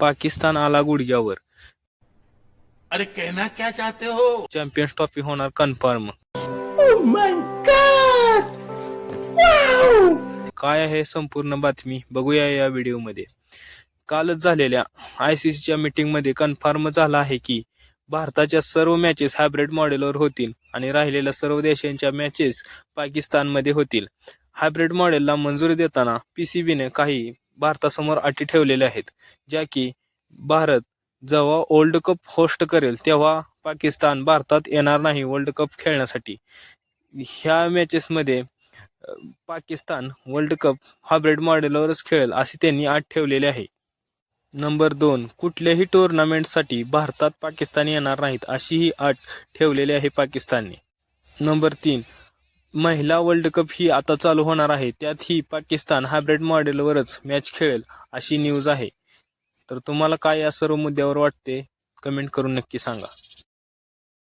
पाकिस्तान आला गुडघ्यावर. अरे कहना क्या चाहते हो? चॅम्पियन्स ट्रॉफी होणार कन्फर्म. काय आहे संपूर्ण बातमी? बघूया या व्हिडिओमध्ये. कालच झालेल्या आय सी सीच्या मीटिंगमध्ये कन्फर्म झाला आहे की भारताच्या सर्व मॅचेस हायब्रिड मॉडेलवर होतील आणि राहिलेल्या सर्व देशांच्या मॅचेस पाकिस्तानमध्ये होतील. हायब्रिड मॉडेलला मंजुरी देताना पी सी बीने काही भारतासमोर अटी ठेवलेल्या आहेत ज्या की भारत जेव्हा वर्ल्ड कप होस्ट करेल तेव्हा पाकिस्तान भारतात येणार नाही वर्ल्ड कप खेळण्यासाठी. ह्या मॅचेसमध्ये पाकिस्तान वर्ल्ड कप हायब्रिड मॉडेलवरच खेळेल असे त्यांनी आठ ठेवलेली आहे. नंबर दोन कुठल्याही टुर्नामेंटसाठी भारतात पाकिस्तान येणार नाहीत अशी ही अट ठेवलेली आहे पाकिस्तानने. नंबर तीन महिला वर्ल्ड कप ही आता चालू होणार आहे. त्यात ही पाकिस्तान हायब्रिड मॉडेलवरच मॅच खेळेल अशी न्यूज आहे. तर तुम्हाला काय या सर्व मुद्द्यावर वाटते कमेंट करून नक्की सांगा.